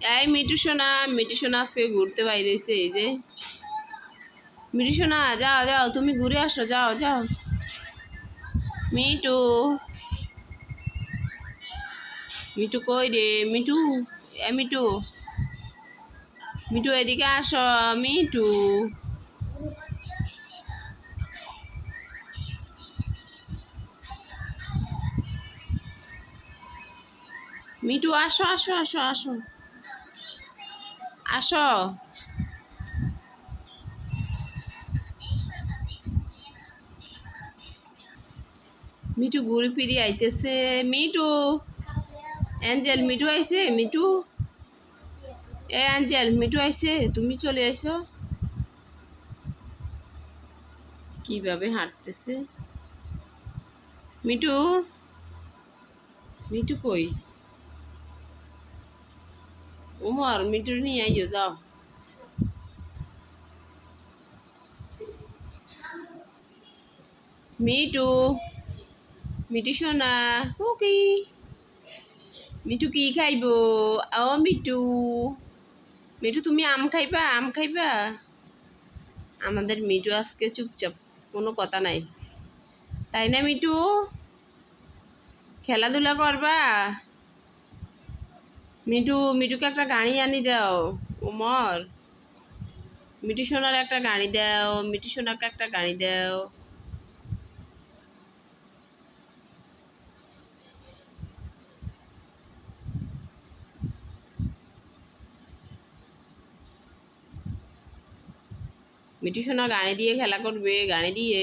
এই মিটু সোনা মিটু সোনা আজকে ঘুরতে বাইরে হয়েছে এই যে। মিটু সোনা যাও যাও, তুমি ঘুরে আসো, যাও যাও। মিটু। মিটু কই রে? মিটু? এ মিটু। মিটু, এদিকে আসো, মিটু। মিটু, আসো আসো আসো আসো। আসো। মিটু ঘুরে ফিরে আইতেছে। মিটু অ্যাঞ্জেল মিটু আইছে? মিটু এ অ্যাঞ্জেল মিটু আইছে? তুমি চলে এসো কীভাবে হাঁটতেছে? মিটু মিটু কই? উমর মিটু নিয়ে আইও যাও মিটু মিটু সোনা ওকে মিটু কি খাইব ও মিটু মিটু তুমি আম খাইবা আম খাইবা আমাদের মিটু আজকে চুপচাপ কোনো কথা নাই তাই না মিটু খেলাধুলা করবা মিটু মিটুকে একটা গাড়ি আনি দাও উমর মিটু সোনার একটা গাড়ি দাও মিটু সোনাকে একটা গাড়ি দাও। মিটু সোনা গাড়ি দিয়ে খেলা করবে, গাড়ি দিয়ে।